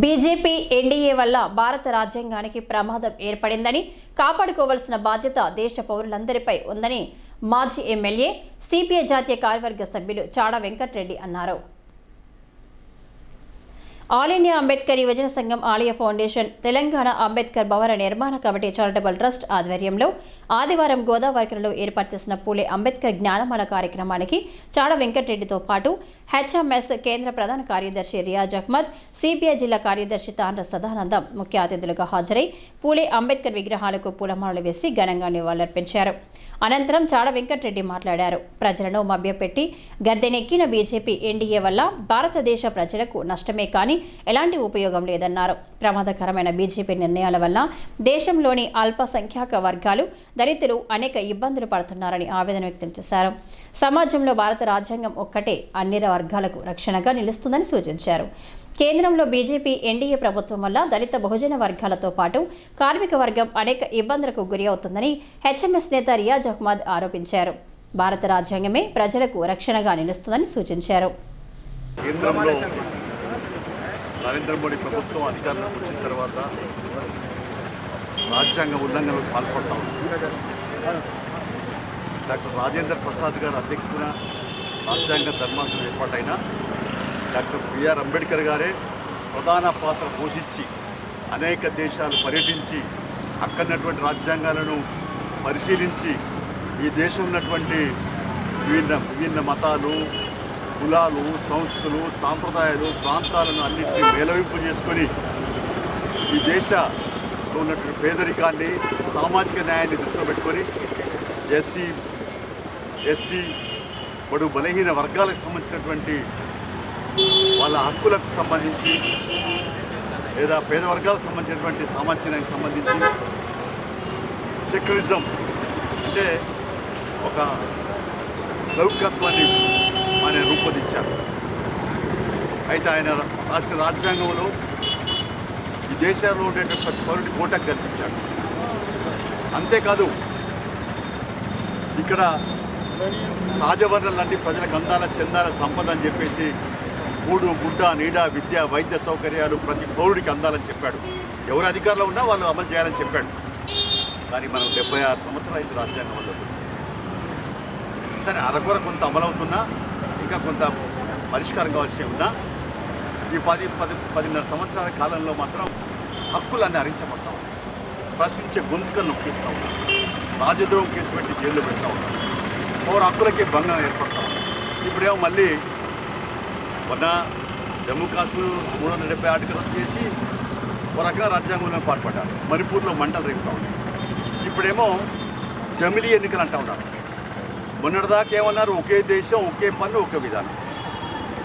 BJP NDA వల్ల భారత రాజ్యాంగానికి ప్రమాదం ఏర్పడిందని కాపాడుకోవాల్సిన బాధ్యత దేశ పౌరులందరిపై ఉందని మాజీ ఎమ్మెల్యే సిపిఐ జాతీయ కార్యవర్గ సభ్యులు చాడా వెంకట్రెడ్డి అన్నారు. ఆల్ ఇండియా అంబేద్కర్ యువజన సంఘం ఆలయ ఫౌండేషన్ తెలంగాణ అంబేద్కర్ భవన నిర్మాణ కమిటీ చారిటబుల్ ట్రస్ట్ ఆధ్వర్యంలో ఆదివారం గోదావరిలో ఏర్పాటు చేసిన పూలే అంబేద్కర్ జ్ఞానమాల కార్యక్రమానికి చాడ వెంకటరెడ్డితో పాటు హెచ్ఎంఎస్ కేంద్ర ప్రధాన కార్యదర్శి రియాజ్ అహ్మద్ సిపిఐ జిల్లా కార్యదర్శి తాండ్ర సదానందం ముఖ్య అతిథులుగా హాజరై పూలే అంబేద్కర్ విగ్రహాలకు పూలమాలలు వేసి ఘనంగా నివాళులర్పించారు. అనంతరం చాడ వెంకటరెడ్డి మాట్లాడారు. ప్రజలను మభ్యపెట్టి గద్దెనెక్కిన బీజేపీ ఎన్డీఏ వల్ల భారతదేశ ప్రజలకు నష్టమే కానీ ఎలాంటి ఉపయోగం లేదన్నారు. ప్రమాదకరమైన బీజేపీ నిర్ణయాల వల్ల దేశంలోని అల్పసంఖ్యాక వర్గాలు దళితులు అనేక ఇబ్బందులు పడుతున్నారని ఆవేదన వ్యక్తం చేశారు. సమాజంలో భారత రాజ్యాంగం ఒక్కటే అన్ని వర్గాలకు రక్షణగా నిలుస్తుందని సూచించారు. కేంద్రంలో బీజేపీ ఎన్డీఏ ప్రభుత్వం వల్ల దళిత బహుజన వర్గాలతో పాటు కార్మిక వర్గం అనేక ఇబ్బందులకు గురి అవుతుందని హెచ్ఎంఎస్ నేత రియాజ్ అహ్మద్ ఆరోపించారు. భారత రాజ్యాంగమే ప్రజలకు రక్షణగా నిలుస్తుందని సూచించారు. కేంద్రంలో నరేంద్ర మోడీ ప్రభుత్వం అధికారంలోకి వచ్చిన తర్వాత రాజ్యాంగ ఉల్లంఘనలకు పాల్పడతా డాక్టర్ రాజేంద్ర ప్రసాద్ గారు అధ్యక్షతన రాజ్యాంగ ధర్మాసనం ఏర్పాటైన డాక్టర్ బిఆర్ అంబేద్కర్ గారే ప్రధాన పాత్ర పోషించి అనేక దేశాలు పర్యటించి అక్కడున్నటువంటి రాజ్యాంగాలను పరిశీలించి ఈ దేశం ఉన్నటువంటి విభిన్న విభిన్న మతాలు కులాలు సంస్థలు సాంప్రదాయాలు ప్రాంతాలను అన్నింటినీ మేలవింపు చేసుకొని ఈ దేశంలో ఉన్నటువంటి పేదరికాన్ని సామాజిక న్యాయాన్ని దృష్టిలో పెట్టుకొని ఎస్సీ ఎస్టీ బడు బలహీన వర్గాలకు సంబంధించినటువంటి వాళ్ళ హక్కులకు సంబంధించి లేదా పేద వర్గాలకు సంబంధించినటువంటి సామాజిక న్యాయానికి సంబంధించి సెక్యులరిజం అంటే ఒక లౌకత్వాన్ని ఆయన రూపొందించారు. అయితే ఆయన రాసిన రాజ్యాంగంలో ఈ దేశాల్లో ఉండేటువంటి ప్రతి పౌరుడికి ఓటకు కల్పించాడు. అంతేకాదు ఇక్కడ సహజ వనరులన్నీ ప్రజలకు అందాల చెందాల సంపద అని చెప్పేసి కూడు గుడ్డ నీడ విద్య వైద్య సౌకర్యాలు ప్రతి పౌరుడికి అందాలని చెప్పాడు. ఎవరు అధికారంలో ఉన్నా వాళ్ళు అమలు చేయాలని చెప్పాడు. కానీ మనం డెబ్బై ఆరు సంవత్సరాలు అయితే రాజ్యాంగం వల్ల సరే అరకొర కొంత అమలవుతున్నా ఇంకా కొంత పరిష్కారం కావాల్సి ఉన్నా ఈ పది పది పదిన్నర సంవత్సరాల కాలంలో మాత్రం హక్కులన్నీ హరించబడతా ఉన్నాయి. ప్రశ్నించే గొంతుకలు నొక్కిస్తూ ఉన్నారు రాజద్రోహం కేసు పెట్టి జైల్లో పెడతా ఉన్నారు పౌర హక్కులకి భంగం ఏర్పడతా ఉంది ఇప్పుడేమో మళ్ళీ మొన్న జమ్మూ కాశ్మీర్ మూడు వందల డెబ్బై ఆటకు రద్దు చేసి ఒక రకంగా రాజ్యాంగంలో పాటుపడ్డారు. మణిపూర్లో మంటలు రేగుతూ ఉన్నాయి. ఇప్పుడేమో జమిలీ ఎన్నికలు అంటూ ఉన్నారు. మొన్నటిదాకా ఏమన్నారు ఒకే దేశం ఒకే పన్ను ఒకే విధానం.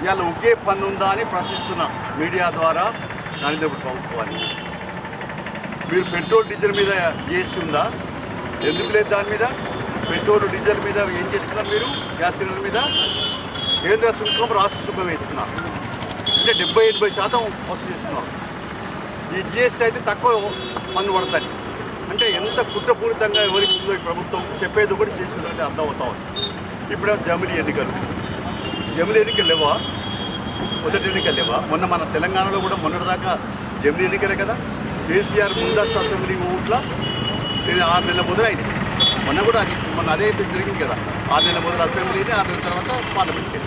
ఇవాళ ఒకే పన్ను ఉందా అని ప్రశ్నిస్తున్న మీడియా ద్వారా నరేంద్ర మోడీ ప్రభుత్వాన్ని. మీరు పెట్రోల్ డీజిల్ మీద జిఎస్టీ ఉందా? ఎందుకు లేదు దాని మీద? పెట్రోల్ డీజిల్ మీద ఏం చేస్తున్నారు మీరు? గ్యాస్ సిలిండర్ మీద? కేంద్ర సుంకం రాష్ట్ర సుంకం వేస్తున్నారు. అంటే డెబ్బై ఎనభై శాతం వసూలు చేస్తున్నారు. ఈ జిఎస్టీ అయితే తక్కువ పన్ను పడుతుంది. అంటే ఎంత కుట్రపూరితంగా వివరిస్తుందో ఈ ప్రభుత్వం చెప్పేది కూడా చేసేదంటే అర్థం అవుతా ఉంది. ఇప్పుడే జమిలి ఎన్నికలు. జమిలి ఎన్నికలు లేవా? మొదటి ఎన్నికలు లేవా? మొన్న మన తెలంగాణలో కూడా మొన్నటిదాకా జమిలి ఎన్నికలే కదా? కేసీఆర్ ముందస్తు అసెంబ్లీ ఓట్ల ఆరు నెలల మొదలైంది మొన్న కూడా అది మొన్న అదే జరిగింది కదా? ఆరు నెలల మొదల అసెంబ్లీని ఆరు నెలల తర్వాత పార్లమెంట్కి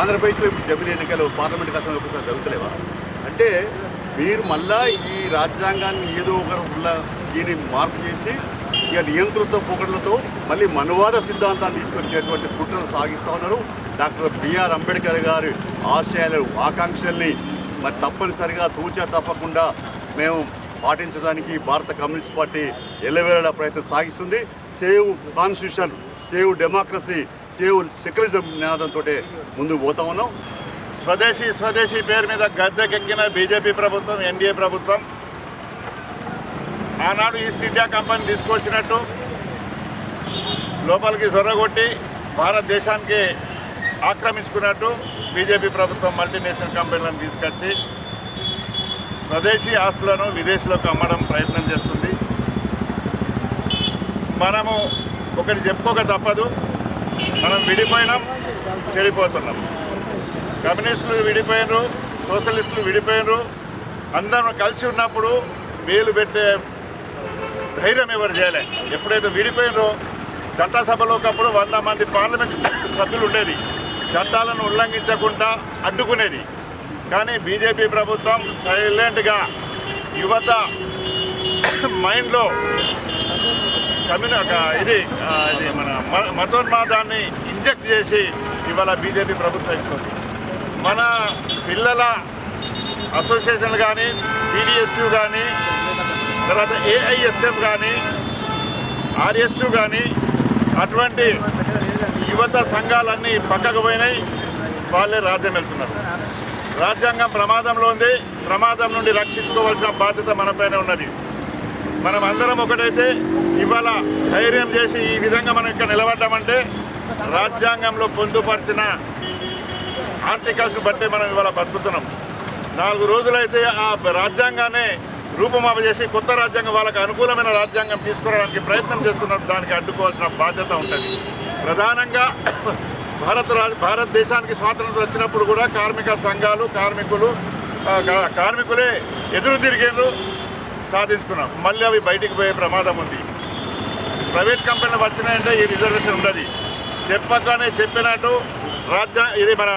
ఆంధ్రప్రదేశ్లో ఇప్పుడు జమిలి ఎన్నికలు పార్లమెంట్ అసెంబ్లీ ఒకసారి జరుగుతలేవా? అంటే మీరు మళ్ళా ఈ రాజ్యాంగాన్ని ఏదో ఒక దీన్ని మార్పు చేసి ఇక నియంత్రణతో పొగడ్లతో మళ్ళీ మనువాద సిద్ధాంతాన్ని తీసుకొచ్చేటువంటి కుట్రలు సాగిస్తూ ఉన్నారు. డాక్టర్ బిఆర్ అంబేద్కర్ గారి ఆశయాలు ఆకాంక్షల్ని మరి తప్పనిసరిగా తూచా తప్పకుండా మేము పాటించడానికి భారత కమ్యూనిస్ట్ పార్టీ ఎల్లవేళ ప్రయత్నం సాగిస్తుంది. Save constitution save democracy save secularism నినాదంతో ముందుకు పోతా ఉన్నాం. స్వదేశీ స్వదేశీ పేరు మీద గద్దెకెక్కిన బీజేపీ ప్రభుత్వం ఎన్డీఏ ప్రభుత్వం ఆనాడు ఈస్ట్ ఇండియా కంపెనీ తీసుకొచ్చినట్టు లోపలికి సొర్రగొట్టి భారతదేశానికి ఆక్రమించుకున్నట్టు బీజేపీ ప్రభుత్వం మల్టీనేషనల్ కంపెనీలను తీసుకొచ్చి స్వదేశీ ఆస్తులను విదేశీలోకి అమ్మడం ప్రయత్నం చేస్తుంది. మనము ఒకటి చెప్పుకోక తప్పదు. మనం విడిపోయినాం చెడిపోతున్నాం. కమ్యూనిస్టులు విడిపోయినరు సోషలిస్టులు విడిపోయినరు. అందరం కలిసి ఉన్నప్పుడు వేలు పెట్టే ధైర్యం ఎవరు చేయలే. ఎప్పుడైతే విడిపోయినరో చట్టసభలో ఒకప్పుడు వంద మంది పార్లమెంట్ సభ్యులు ఉండేది. చట్టాలను ఉల్లంఘించకుండా అడ్డుకునేది. కానీ బీజేపీ ప్రభుత్వం సైలెంట్గా యువత మైండ్లో కమ్యూని ఇది ఇది మన మ- మతోన్మాదాన్ని ఇంజెక్ట్ చేసి ఇవాళ బీజేపీ ప్రభుత్వం ఎక్కుతుంది మన పిల్లల అసోసియేషన్ కానీ టీడీఎస్యు కానీ తర్వాత ఏఐఎస్ఎఫ్ కానీ ఆర్ఎస్యు కానీ అటువంటి యువత సంఘాలన్నీ పక్కకు పోయినాయి. వాళ్ళే రాజ్యం వెళ్తున్నారు. రాజ్యాంగం ప్రమాదంలో ఉంది. ప్రమాదం నుండి రక్షించుకోవాల్సిన బాధ్యత మనపైన ఉన్నది. మనం అందరం ఒకటైతే ఇవాళ ధైర్యం చేసి ఈ విధంగా మనం ఇక్కడ నిలబడ్డామంటే రాజ్యాంగంలో పొందుపరిచిన ఆర్టికల్స్ బట్టి మనం ఇవాళ బతుకుతున్నాం. నాలుగు రోజులైతే ఆ రాజ్యాంగాన్ని రూపుమాప చేసి కొత్త రాజ్యాంగం వాళ్ళకి అనుకూలమైన రాజ్యాంగం తీసుకురావడానికి ప్రయత్నం చేస్తున్నారు దానికి అడ్డుకోవాల్సిన బాధ్యత ఉంటుంది. ప్రధానంగా భారత రాజ భారతదేశానికి స్వాతంత్రం వచ్చినప్పుడు కూడా కార్మిక సంఘాలు కార్మికులు కార్మికులే ఎదురు తిరిగేరు సాధించుకున్నాం. మళ్ళీ అవి బయటికి పోయే ప్రమాదం ఉంది. ప్రైవేట్ కంపెనీలు వచ్చినాయంటే ఈ రిజర్వేషన్ ఉండదు. చెప్పగానే చెప్పినట్టు రాజ్యా ఇది మన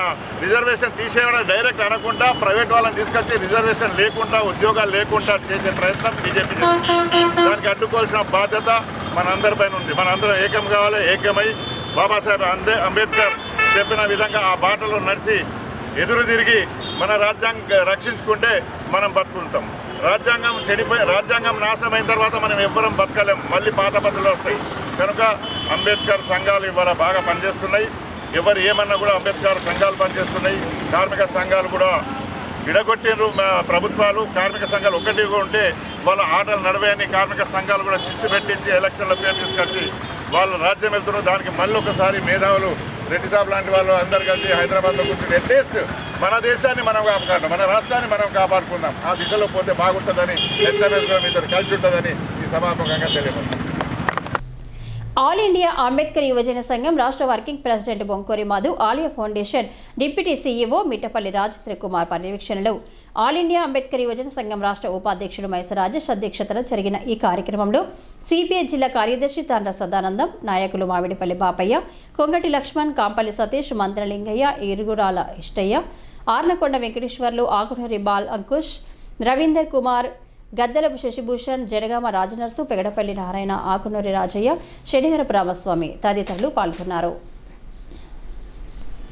రిజర్వేషన్ తీసేయడం డైరెక్ట్ అనకుండా ప్రైవేట్ వాళ్ళని తీసుకొచ్చి రిజర్వేషన్ లేకుండా ఉద్యోగాలు లేకుండా చేసే ప్రయత్నం బీజేపీ చేస్తుంది దానికి అడ్డుకోవాల్సిన బాధ్యత మనందరిపైన ఉంది. మనందరం ఏకం కావాలి ఏకమై బాబాసాహెబ్ అందే అంబేద్కర్ చెప్పిన విధంగా ఆ బాటలో నడిచి ఎదురు తిరిగి మన రాజ్యాంగం రక్షించుకుంటే మనం బతుకుంటాం. రాజ్యాంగం చెడిపోయి రాజ్యాంగం నాశనం అయిన తర్వాత మనం ఎవ్వరం బతకలేం. మళ్ళీ పాత పద్ధతులు వస్తాయి. కనుక అంబేద్కర్ సంఘాలు ఇవాళ బాగా పనిచేస్తున్నాయి. ఎవరు ఏమన్నా కూడా అంబేద్కర్ సంఘాలు పనిచేస్తున్నాయి. కార్మిక సంఘాలు కూడా విడగొట్టినరు ప్రభుత్వాలు కార్మిక సంఘాలు ఒకటిగా ఉంటే వాళ్ళ ఆటలు నడవేయని కార్మిక సంఘాలు కూడా చిచ్చు పెట్టించి ఎలక్షన్ల పేరు తీసుకొచ్చి వాళ్ళు రాజ్యం వెళ్తున్నారు. దానికి మళ్ళీ ఒకసారి మేధావులు రెడ్డి సాబ్ లాంటి వాళ్ళు అందరు కలిసి హైదరాబాద్లో కూర్చుని అట్లీస్ట్ మన దేశాన్ని మనం కాపాడుకుందాం మన రాష్ట్రాన్ని మనం కాపాడుకుందాం. ఆ దిశలో పోతే బాగుంటుందని ఎస్ఎంఎస్ మీతో కలిసి ఉంటుందని ఈ సభాముఖంగా తెలియపడుతుంది ఆల్ ఇండియా అంబేద్కర్ యువజన సంఘం రాష్ట్ర working president Bonkori Madhu Alaya foundation deputy CEO Mittapalli Rajendra Kumar పర్యవేక్షణలో ఆల్ ఇండియా అంబేద్కర్ యువజన సంఘం రాష్ట్ర ఉపాధ్యక్షుడు మైస రాజేష్ అధ్యక్షతన జరిగిన ఈ కార్యక్రమంలో సిపిఐ జిల్లా కార్యదర్శి తాండ్ర సదానందం నాయకులు మామిడిపల్లి బాపయ్య కొంగటి లక్ష్మణ్ కాంపల్లి సతీష్ మంత్రలింగయ్య ఇరుగురాల ఇష్టయ్య ఆర్నకొండ వెంకటేశ్వర్లు ఆకునూరి బాల్ అంకుష్ రవీందర్ కుమార్ గద్దెలకు శశిభూషణ్ జనగామ రాజనర్సు పెగడపల్లి నారాయణ ఆకునూరి రాజయ్య షెడిగరపు రామస్వామి తదితరులు పాల్గొన్నారు.